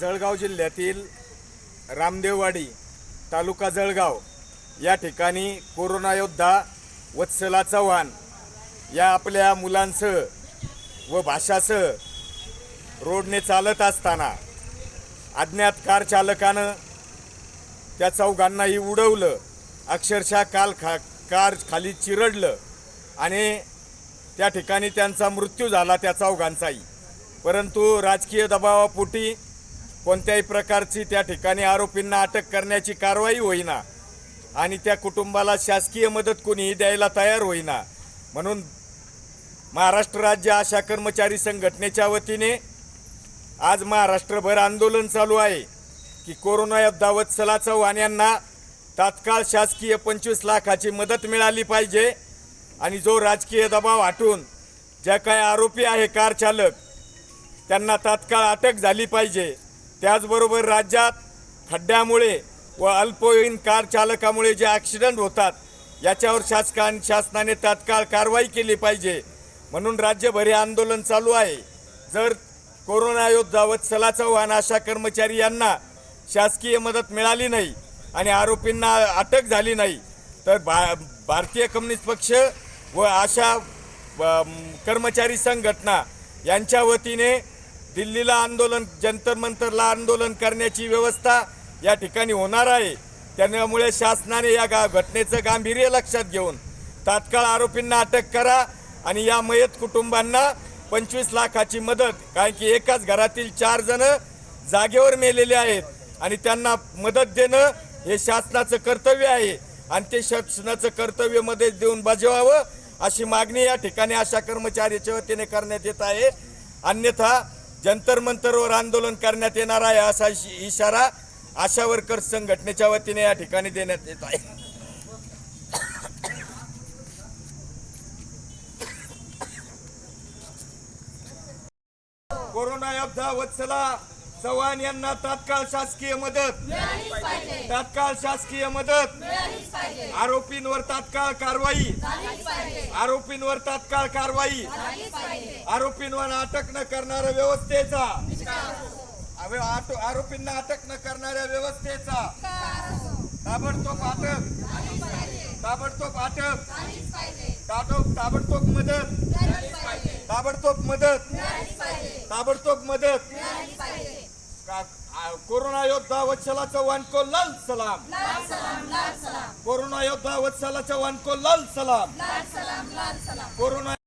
जळगाव जिल्ह्यातील रामदेववाडी तालुका जळगाव या ठिकाणी कोरोना योद्धा वत्सला चव्हाण या आपल्या मुलांसह व भाषासह रोडने चालत असताना अज्ञात कार चालकानं त्या चौघांनाही उडवलं. अक्षरशः काल खा कार खाली चिरडलं आणि त्या ठिकाणी त्यांचा मृत्यू झाला त्या चौघांचाही. परंतु राजकीय दबावापोटी कोणत्याही प्रकारची त्या ठिकाणी आरोपींना अटक करण्याची कारवाई होईना आणि त्या कुटुंबाला शासकीय मदत कोणीही द्यायला तयार होईना. म्हणून महाराष्ट्र राज्य आशा कर्मचारी संघटनेच्या वतीने आज महाराष्ट्रभर आंदोलन चालू आहे की कोरोना योद्धा वत्सला चव्हाण यांना तात्काळ शासकीय पंचवीस लाखाची मदत मिळाली पाहिजे आणि जो राजकीय दबाव हटून ज्या काही आरोपी आहे कार चालक त्यांना तात्काळ अटक झाली पाहिजे. त्याचबरोबर राज्यात खड्ड्यामुळे व अल्पवयीन कार चालकामुळे जे ॲक्सिडेंट होतात याच्यावर शासका शासनाने तात्काळ कारवाई केली पाहिजे. म्हणून राज्यभर हे आंदोलन चालू आहे. जर कोरोना योद्धा वत्सला वाहन अशा कर्मचारी यांना शासकीय मदत मिळाली नाही आणि आरोपींना अटक झाली नाही तर भा भारतीय कम्युनिस्ट पक्ष व अशा कर्मचारी संघटना यांच्या वतीने दिल्लीला आंदोलन जंतर मंतरला आंदोलन करण्याची व्यवस्था या ठिकाणी होणार आहे. त्यामुळे शासनाने या गा घटनेचं गांभीर्य लक्षात घेऊन तात्काळ आरोपींना अटक करा आणि या मयत कुटुंबांना पंचवीस लाखाची मदत कारण की एकाच घरातील चार जण जागेवर मेलेले आहेत आणि त्यांना मदत देणं हे शासनाचं कर्तव्य आहे आणि ते शासनाचं कर्तव्य मदत देऊन बजवावं अशी मागणी या ठिकाणी अशा कर्मचाऱ्याच्या वतीने करण्यात येत आहे. अन्यथा जंतर मंतरवर आंदोलन करण्यात येणार आहे असा इशारा आशा वर्कर्स संघटनेच्या वतीने या ठिकाणी देण्यात येत आहे. कोरोना योद्धा वत्सला चव्हाण यांना तात्काळ शासकीय मदत. तात्काळ शासकीय मदत. आरोपींवर तात्काळ कारवाई. आरोपींवर तात्काळ कारवाई. आरोपींवर अटक न करणाऱ्या व्यवस्थेचा. आरोपींना अटक न करणाऱ्या व्यवस्थेचा. ताबडतोब अटक. ताबडतोब अटक. ताबडतोब ताबडतोब मदत. ताबडतोब मदत. ताबडतोब मदत. कोरोना योद्धा वत्सला चव्हाण को लाल सलाम. कोरोना योद्धा वत्सला चव्हाण को लाल सलाम. कोरोना